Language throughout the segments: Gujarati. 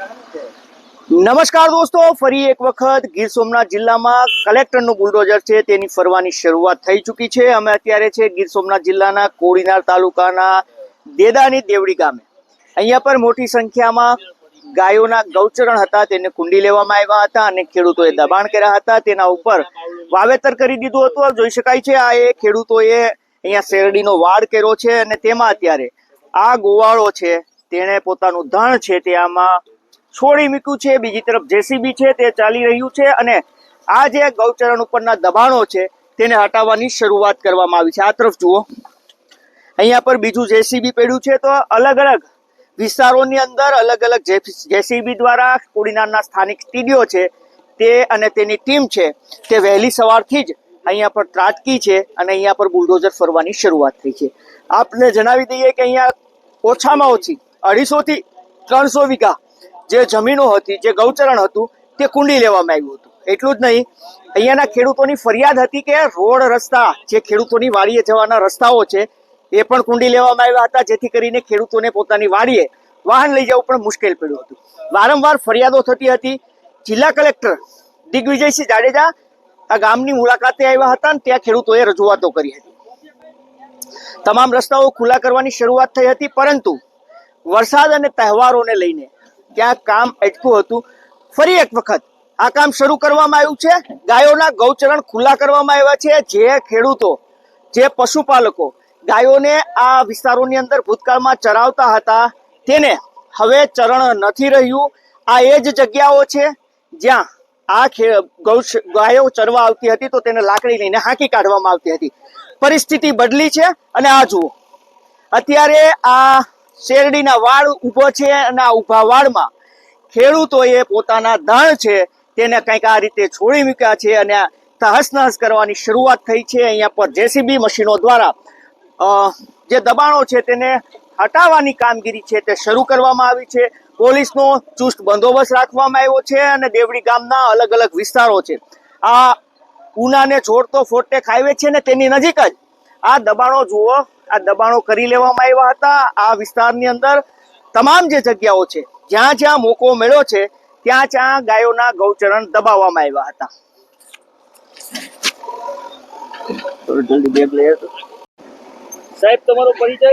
નમસ્કાર દોસ્તો, ફરી એક વખત ગીર સોમનાથ જિલ્લામાં કલેક્ટરનું બુલડોઝર છે, તેની ફરવાની શરૂઆત થઈ ચૂકી છે. અમે અત્યારે છે ગીર સોમનાથ જિલ્લાના કોડીનાર તાલુકાના દેદાની દેવડી ગામે. અહીંયા પર મોટી સંખ્યામાં ગાયોના ગૌચરણ હતા, તેને કુંડી લેવામાં આવ્યા હતા અને ખેડૂતોએ દબાણ કર્યા હતા. તેના ઉપર વાવેતર કરી દીધું હતું. જોઈ શકાય છે, આ એ ખેડૂતોએ અહીંયા શેરડીનો વાડ કર્યો છે અને તેમાં અત્યારે આ ગોવાળો છે, તેણે પોતાનું ધણ છે તે આમાં છોડી મૂક્યું છે, બીજી તરફ જેસીબી છે, તે ચાલી રહ્યું છે અને આ જે ગૌચરણ ઉપરના દબાણો છે, તેને હટાવવાની શરૂઆત કરવામાં આવી છે. આ તરફ જુઓ. અહીંયા પર બીજું જેસીબી પડ્યું છે, તો અલગ અલગ વિસ્તારોની અંદર અલગ અલગ જેસીબી દ્વારા કુડીનારના સ્થાનિક ટીડીઓ છે, તે અને તેની ટીમ છે, તે વહેલી સવારથી જ અહીંયા પર ત્રાટકી છે અને અહીંયા પર બુલડોઝર ફરવાની શરૂઆત થઈ છે. આપને જણાવી દઈએ કે અહીંયા ઓછામાં ઓછી અઢીસો થી ત્રણસો વીઘા જે જમીનો હતી, જે ગૌચરણ હતું, તે કુંડી લેવામાં આવ્યું હતું. એટલું જ નહીં, અહીંયાના ખેડૂતોની ફરિયાદ હતી કે રોડ રસ્તા, જે ખેડૂતોની વાડીએ જવાના રસ્તાઓ છે, એ પણ કુંડી લેવામાં આવ્યા હતા, જેથી કરીને ખેડૂતોને પોતાની વાડીએ વાહન લઈ જવું પણ મુશ્કેલ પડ્યું હતું. વારંવાર ફરિયાદો થતી હતી. જિલ્લા કલેક્ટર દિગ્વિજયસિંહ જાડેજા આ ગામની મુલાકાતે આવ્યા હતા અને ત્યાં ખેડૂતોએ રજૂઆતો કરી હતી. તમામ રસ્તાઓ ખુલ્લા કરવાની શરૂઆત થઈ હતી, પરંતુ વરસાદ અને તહેવારોને લઈને ત્યાં કામ અટક્યું હતું. ફરી એક વખત આ કામ શરૂ કરવામાં આવ્યું છે. ગાયોના ગૌચરણ ખુલ્લા કરવામાં આવ્યા છે. જે ખેડૂતો, જે પશુપાલકો ગાયોને આ વિસ્તારોની અંદર ભૂતકાળમાં ચરાવતા હતા, તેને હવે ચરણ નથી રહ્યું. આ એ જ જગ્યાઓ છે જ્યાં આ ગૌ ગાયો ચરવા આવતી હતી તો તેને લાકડી લઈને હાંકી કાઢવામાં આવતી હતી. પરિસ્થિતિ બદલી છે અને આ જુઓ. અત્યારે આ શેરડીના વાળ ઊભો છે અને આ ઊભા વાળમાં ખેડૂતોએ પોતાના ધણ છે, તેને કંઈક આ રીતે છોડી મૂક્યા છે અને તહસ નહસ કરવાની શરૂઆત થઈ છે અહીંયા પર જેસીબી મશીનો દ્વારા. જે દબાણો છે તેને હટાવવાની કામગીરી છે તે શરૂ કરવામાં આવી છે. પોલીસનો ચુસ્ત બંદોબસ્ત રાખવામાં આવ્યો છે અને દેવડી ગામના અલગ અલગ વિસ્તારો છે. આ ઉનાને જોડતો ફોર્ટેક હાઈવે છે ને તેની નજીક જ આ દબાણો જુઓ આ દબાણો કરી લેવામાં આવ્યા હતા. આ વિસ્તારની અંદર તમામ જે જગ્યાઓ છે જ્યાં જ્યાં મોકો મળ્યો છે ત્યાં ત્યાં ગાયોના ગૌચરણ દબાવવામાં આવ્યા હતા. જલ્દી બેગ લઈ સાહેબ તમારો પરિચય?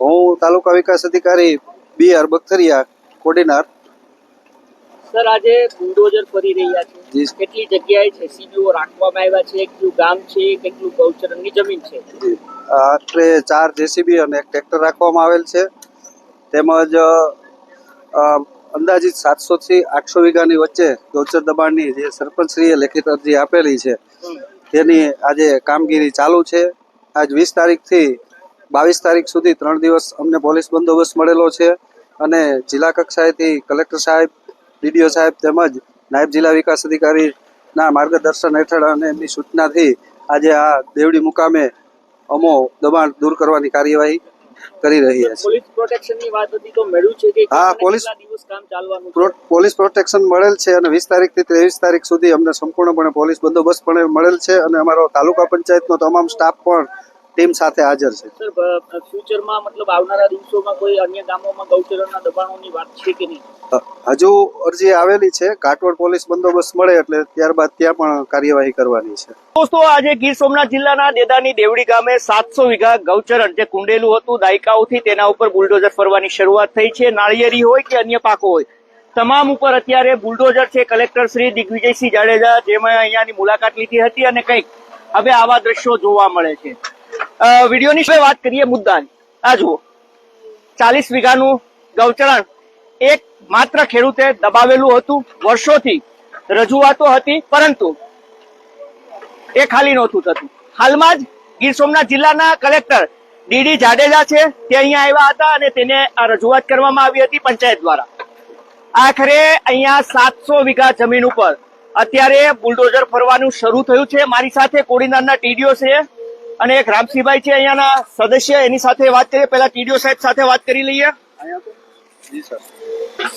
હું તાલુકા વિકાસ અધિકારી B R Bakhtariya Kodinar. Sir આજે બુલડોઝર ફરી રહ્યા છે. કેટલી જગ્યાએ છે સીબીઓ રાખવામાં આવ્યા છે? કેટલું ગામ છે? કેટલું ગૌચરણની જમીન છે? આટલે ચાર જેસીબી અને એક ટ્રેક્ટર રાખવામાં આવેલ છે. તેમજ અંદાજિત સાતસો થી આઠસો વીઘાની વચ્ચે ગૌચર દબાણની જે સરપંચશ્રીએ લેખિત અરજી આપેલી છે તેની આજે કામગીરી ચાલુ છે. આજ વીસ તારીખથી બાવીસ તારીખ સુધી ત્રણ દિવસ અમને પોલીસ બંદોબસ્ત મળેલો છે અને જિલ્લા કક્ષાએથી કલેક્ટર સાહેબ ડીડીઓ સાહેબ તેમજ નાયબ જિલ્લા વિકાસ અધિકારીના માર્ગદર્શન હેઠળ અને એમની સૂચનાથી આજે આ દેવડી મુકામે અમો દબાણ દૂર કરવાની કાર્યવાહી કરી રહ્યા છે પોલીસ પ્રોટેક્શનની વાત હતી તો મળ્યું છે કે હા, પોલીસ- દિવસ કામ ચાલવાનું પોલીસ પ્રોટેક્શન મળેલ છે અને વીસ તારીખથી ત્રેવીસ તારીખ સુધી અમને સંપૂર્ણપણે પોલીસ બંદોબસ્ત પણ મળેલ છે અને અમારો તાલુકા પંચાયતનો તમામ સ્ટાફ પણ ટીમ સાથે હાજર છે. સર ફ્યુચરમાં મતલબ આવનારા દિવસોમાં કોઈ અન્ય ગામોમાં ગૌચરણના દબાણોની વાત છે કે નહીં? હજુ અરજી આવેલી છે. કાટવડ પોલીસ બંદોબસ્ત મળે એટલે ત્યારબાદ ત્યાં પણ કાર્યવાહી કરવાની છે. દોસ્તો આજે ગીર સોમનાથ જિલ્લાના દેદાની દેવડી ગામે સાતસો વીઘા ગૌચરણ જે કુંડેલું હતું દાયકાઓથી તેના ઉપર બુલડોઝર ફરવાની શરૂઆત થઈ છે. નાળિયેરી હોય કે અન્ય પાકો હોય તમામ ઉપર અત્યારે બુલડોઝર છે કલેક્ટર શ્રી દિગ્વિજયસિંહ જાડેજા જેમાં અહીંયાની મુલાકાત લીધી હતી અને કંઈક હવે આવા દ્રશ્યો જોવા મળે છે. વિડીયોની વાત કરીએ મુદ્દાની? આ જુઓ. ચાલીસ વીઘાનું ગૌચરણ એક માત્ર ખેડૂતે દબાવેલું હતું વર્ષોથી. રજૂઆતો હતી, પરંતુ એ ખાલી નહોતું થતું. હાલમાં જ ગીર સોમનાથ જિલ્લાના કલેક્ટર ડીડી જાડેજા છે, તે અહીંયા આવ્યા હતા અને તેને આ રજૂઆત કરવામાં આવી હતી પંચાયત દ્વારા. આખરે અહીંયા સાતસો વીઘા જમીન ઉપર અત્યારે બુલડોઝર ફરવાનું શરૂ થયું છે. મારી સાથે કોડીનારના ટીડીઓ છે. અને એક રામસિંહભાઈ છે અહીંયાના સદસ્ય એની સાથે વાત કરીએ. પહેલા ટીડીઓ સાહેબ સાથે વાત કરી લઈએ.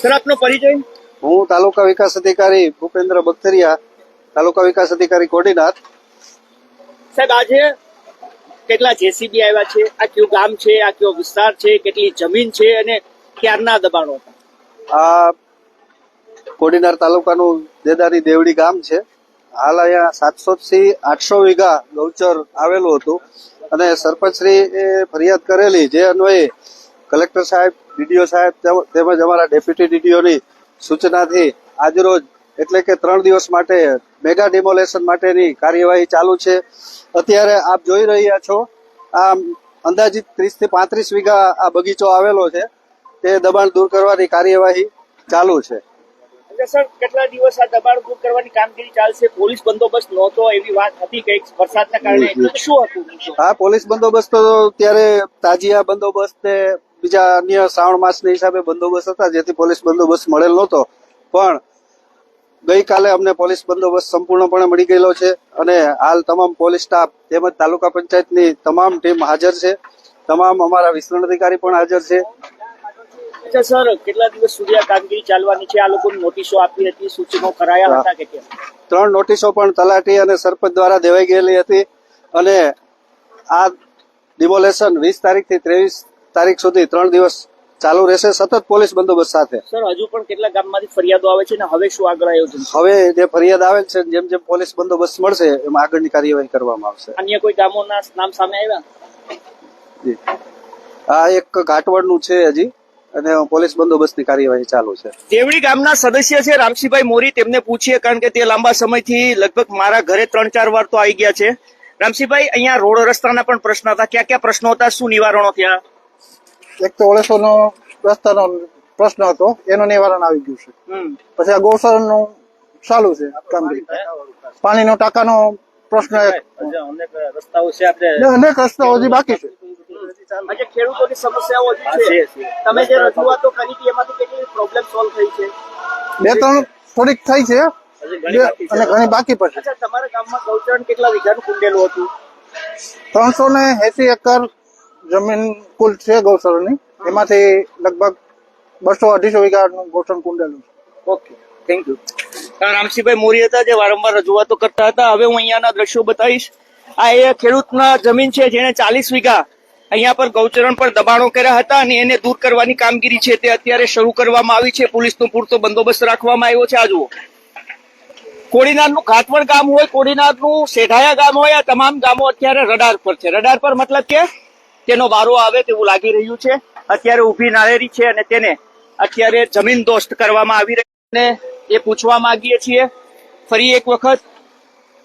સર. આપનો પરિચય? હું તાલુકા વિકાસ અધિકારી ભૂપેન્દ્ર બખતરિયા તાલુકા વિકાસ અધિકારી કોડીનાર. સાહેબ આજે કેટલા જેસીબી આવ્યા છે? આ કયું ગામ છે? આ કયો વિસ્તાર છે? કેટલી જમીન છે? અને ક્યારના દબાણો આ કોડીનાર તાલુકાનું દેદાની દેવડી ગામ છે. હાલ અહીંયા સાતસો થી આઠસો વીઘા ગૌચર આવેલું હતું. અને સરપંચશ્રી એ ફરિયાદ કરેલી જે અન્વયે કલેક્ટર સાહેબ, ડીડીઓ સાહેબ તેમજ અમારા ડેપ્યુટી ડીડીઓની સૂચનાથી આજરોજ એટલે કે ત્રણ દિવસ માટે મેગા ડિમોલેશન માટેની કાર્યવાહી ચાલુ છે. અત્યારે આપ જોઈ રહ્યા છો આ અંદાજિત ત્રીસથી પાંત્રીસ વીઘા આ બગીચો આવેલો છે. તે દબાણ દૂર કરવાની કાર્યવાહી ચાલુ છે. સર કેટલા દિવસ આ દબાણ દૂર કરવાની કામગીરી ચાલશે? પોલીસ બંદોબસ્ત નહોતો એવી વાત હતી કે વરસાદના કારણે? શું હતું? હા પોલીસ બંદોબસ્ત તો ત્યારે તાજિયા બંદોબસ્ત ને બીજા અન્ય શ્રાવણ માસના હિસાબે બંદોબસ્ત હતા જેથી પોલીસ બંદોબસ્ત મળેલ નહોતો. પણ ગઈકાલે અમને પોલીસ બંદોબસ્ત સંપૂર્ણપણે મળી ગયેલો છે અને હાલ તમામ પોલીસ સ્ટાફ તેમજ તાલુકા પંચાયતની તમામ ટીમ હાજર છે. તમામ અમારા વિસ્તરણ અધિકારી પણ હાજર છે. અચ્છા સર કેટલા દિવસ સુધી આ કામગીરી ચાલવાની છે? આ લોકોને નોટિસો આપી હતી સૂચનો કરાયા હતા કે કેમ? ત્રણ નોટિસો પણ તલાટી અને સરપંચ દ્વારા દેવાઈ ગયેલી હતી અને આ ડિમોલેશન વીસ તારીખથી ત્રેવીસ તારીખ સુધી ત્રણ દિવસ ચાલુ રહેશે સતત પોલીસ બંદોબસ્ત સાથે. સર હજુ પણ કેટલા ગામમાંથી ફરિયાદો આવે છે ને હવે શું આગળ આયોજન છે? હવે જે ફરિયાદ આવેલ છે જેમ જેમ પોલીસ બંદોબસ્ત મળશે એમ આગળની કાર્યવાહી કરવામાં આવશે. અન્ય કોઈ ગામોના નામ સામે આવ્યા? આ એક ઘાટવડનું છે હજી. અને પોલીસ બંદોબસ્તની કાર્યવાહી ચાલુ છે. દેવડી ગામના સદસ્ય છે રામસિંહભાઈ મોરી. તેમને પૂછીએ કારણ કે તે લાંબા સમયથી લગભગ મારા ઘરે ત્રણ ચાર વાર તો આવી ગયા છે. રામસિંહભાઈ અહીંયા રોડ રસ્તાના પણ પ્રશ્ન હતા. ક્યાં ક્યાં પ્રશ્નો હતા? શું નિવારણો થયા? એક તો ઓળેસોનો રસ્તાનો પ્રશ્ન હતો. એનું નિવારણ આવી ગયું છે. પછી આ ગૌશાળાનું ચાલુ છે કામગીરી પાણીનો ટાંકાનો પ્રશ્ન એક. અનેક રસ્તાઓ છે આપણે. અનેક રસ્તાઓ હજી બાકી છે. આજે ખેડૂતોની સમસ્યાઓ હજી છે તમે જે રજૂઆતો કરી હતી એમાંથી કેટલી પ્રોબ્લેમ સોલ્વ થઈ છે? બે ત્રણ થોડીક થઈ છે. અને ઘણી બાકી પડશે અચ્છા તમારા ગામમાં ગૌચરણ કેટલા વીઘાનું કુંડેલું હતું? ત્રણસો ને એસી એકર જમીન કુલ છે ગૌશાળાની એમાંથી લગભગ બસો અઢીસો વીઘાનું ગૌશાળા કુંડેલું okay thank you Ramsinhbhai Mori હતા જે વારંવાર રજૂઆતો કરતા હતા. હવે હું અહીંયાના દ્રશ્યો બતાવીશ. આ એ ખેડૂતના જમીન છે જેને ચાલીસ વીઘા અહીંયા પર ગૌચરણ પર દબાણો કર્યા હતા અને એને દૂર કરવાની કામગીરી છે તે અત્યારે શરૂ કરવામાં આવી છે. પોલીસનો પૂરતો બંદોબસ્ત રાખવામાં આવ્યો છે. આ જુઓ. કોડીનારનું ઘાટવડ ગામ હોય, કોડીનારનું શેઢાયા ગામ હોય, આ તમામ ગામો અત્યારે રડાર પર છે. રડાર પર મતલબ કે તેનો વારો આવે તેવું લાગી રહ્યું છે. અત્યારે ઊભી નાળેરી છે અને તેને અત્યારે જમીન દોસ્ત કરવામાં આવી રહી અને એ પૂછવા માંગીએ છીએ. ફરી એક વખત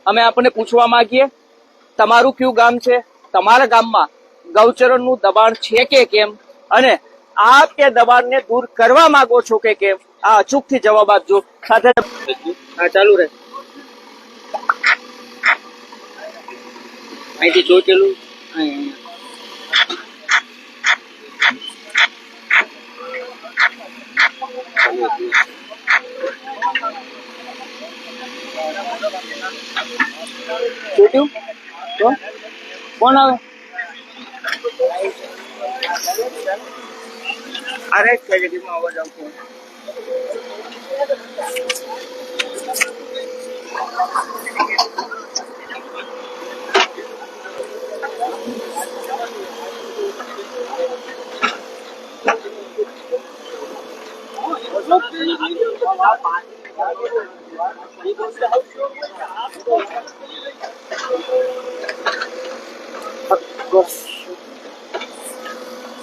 અમે આપણને પૂછવા માંગીએ, તમારું કયું ગામ છે? તમારા ગામમાં ગૌચરણનું દબાણ છે કે કેમ? અને આપ તે દબાણને દૂર કરવા માંગો છો કે કેમ? આ અચૂકથી જવાબ આપજો. સાથે હા, ચાલુ રહે. અહીંથી? તો? કોણ આવે? અરે છે જગ્યામાં અવાજ આવતો હોય.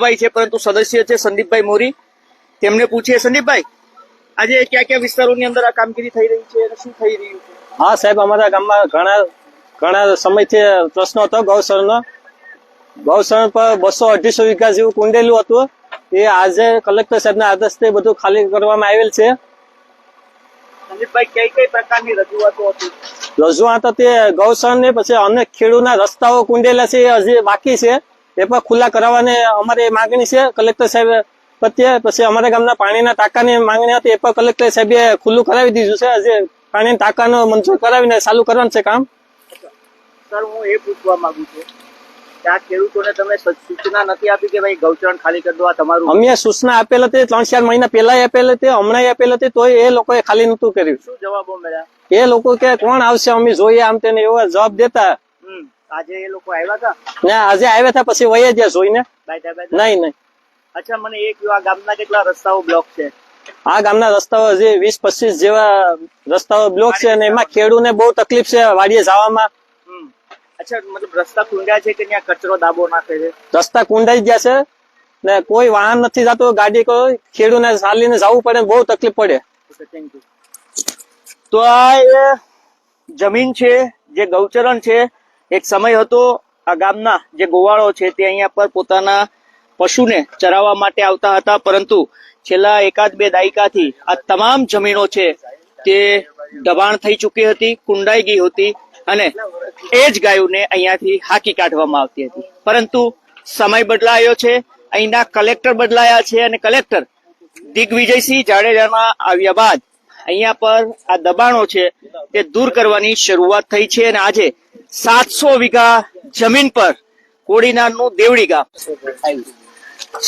ભાઈ છે, પરંતુ સદસ્ય છે સંદીપભાઈ મોરી. તેમને પૂછીએ, સંદીપભાઈ, આજે કયા કયા વિસ્તારોની અંદર આ કામગીરી થઈ રહી છે શું થઈ રહ્યું હા, સાહેબ, અમારા ગામમાં ઘણા ઘણા સમયથી પ્રશ્ન હતો ગૌસરનો ગૌસર પર બસો અઢીસો વીઘા જેવું કુંડેલું હતું. એ આજે કલેક્ટર સાહેબના આદેશથી બધું ખાલી કરવામાં આવેલ છે સંદીપભાઈ કઈ કઈ પ્રકારની રજૂઆતો હતી? ગૌસર ને પછી અનેક ખેડૂના રસ્તાઓ કુંડેલા છે હજી બાકી છે. એ પણ ખુલ્લા કરાવવાની અમારી માંગણી છે. કલેક્ટર સાહેબ પ્રત્યે પછી અમારા ગામના પાણીના ટાંકાની માંગણી હતી. એ પણ કલેક્ટર સાહેબે ખુલ્લું કરાવી દીધું છે. હજી પાણીના ટાંકાનો મંજૂર કરાવીને ચાલુ કરવાનું છે કામ. સર હું એ પૂછવા માંગુ છું. કે ખેડૂતોને તમે સૂચના નથી આપી કે ભાઈ ગૌચરણ ખાલી કરી દો આ તમારું અમે સૂચના આપેલ હતી ત્રણ ચાર મહિના પહેલા આપેલ હતી હમણાં આપેલ હતી તોય એ લોકોએ ખાલી નતું કર્યું. શું જવાબો મળ્યા? એ લોકો કે કોણ આવશે અમે જોઈએ આમ તેને એવા જવાબ દેતા. આજે એ લોકો આવ્યા હતા ને આજે આવ્યા હતા પછી વહી ગયા જોઈને? નહીં નહીં. અચ્છા મને એક આ ગામના કેટલા રસ્તાઓ બ્લોક છે? આ ગામના રસ્તાઓ હજી વીસ પચીસ જેવા રસ્તાઓ બ્લોક છે અને એમાં ખેડૂને બહુ તકલીફ છે વાડીએ જવામાં. અચ્છા મતલબ રસ્તા ખુંડ્યા છે કે ત્યાં કચરો દાબો નાખે છે? રસ્તા કુંડાઈ ગયા છે ને કોઈ વાહન નથી જતો ગાડી કોઈ ખેડૂને ચાલીને જવું પડે બહુ તકલીફ પડે. થેન્ક યુ તો આ એ જમીન છે જે ગૌચરણ છે એક સમય હતો આ ગામના જે ગોવાળો છે તે અહીંયા પર પોતાના પશુને ચરાવવા માટે આવતા હતા પરંતુ છેલ્લા એકાદ બે દાયકાથી આ તમામ જમીનો છે તે દબાણ થઈ ચૂકી હતી કુંડાઈ ગઈ હતી. અને એ જ ગાયોને અહીંયાથી હાકી કાઢવામાં આવતી હતી. પરંતુ સમય બદલાયો છે, અહીંના કલેક્ટર બદલાયા છે અને કલેક્ટર દિગ્વિજયસિંહ જાડેજામાં આવ્યા બાદ અહીંયા પર આ દબાણો છે તે દૂર કરવાની શરૂઆત થઈ છે અને આજે સાતસો વીઘા જમીન પર કોડીનારનું દેવડી ગામ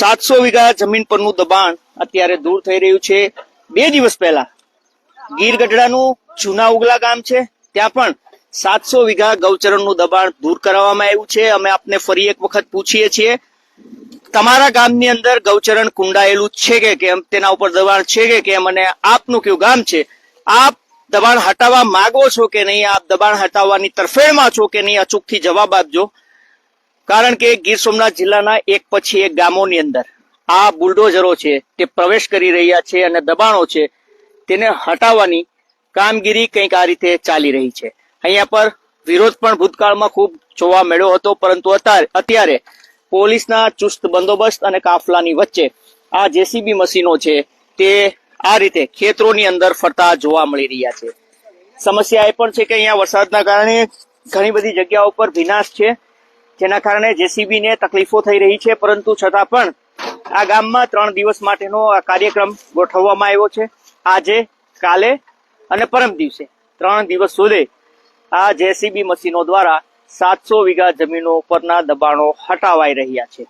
સાતસો વીઘા જમીન પરનું દબાણ અત્યારે દૂર થઈ રહ્યું છે. બે દિવસ પહેલા ગીર ગઢડાનું જૂના ઉગલા ગામ છે, ત્યાં પણ સાતસો વીઘા ગૌચરણનું દબાણ દૂર કરવામાં આવ્યું છે. અમે આપને ફરી એક વખત પૂછીએ છીએ, તમારા ગામની અંદર ગૌચરણ કુંડાયેલું છે કે કેમ? તેના ઉપર દબાણ છે કે કેમ? અને આપનું કયું ગામ છે? આપ દબાણ હટાવવા માંગો છો કે નહીં? આપ દબાણ હટાવવાની તરફેણમાં છો કે નહીં? અચૂકથી જવાબ આપજો. કારણ કે ગીર સોમનાથ જિલ્લાના એક પછી એક ગામોની અંદર આ બુલડોઝરો છે, તે પ્રવેશ કરી રહ્યા છે અને દબાણો છે, તેને હટાવવાની કામગીરી કંઈક આ રીતે ચાલી રહી છે. અહીંયા પર વિરોધ પણ ભૂતકાળમાં ખૂબ જોવા મળ્યો હતો, પરંતુ અત્યારે પોલીસના ચુસ્ત બંદોબસ્ત અને કાફલાની વચ્ચે આ જેસીબી મશીનો છે, તે આ રીતે ખેતરોની અંદર ફરતા જોવા મળી રહ્યા છે. સમસ્યા એ પણ છે કે અહીંયા વરસાદના કારણે ઘણી બધી જગ્યાઓ પર વિનાશ છે, જેના કારણે જેસીબી ને તકલીફો થઈ રહી છે, પરંતુ છતાં પણ આ ગામમાં ત્રણ દિવસ માટેનો આ કાર્યક્રમ ગોઠવવામાં આવ્યો છે. આજે, કાલે અને પરમ દિવસે. ત્રણ દિવસ સુધી આ જેસીબી મશીનો દ્વારા સાતસો વીઘા જમીનો પરના દબાણો હટાવાઈ રહ્યા છે.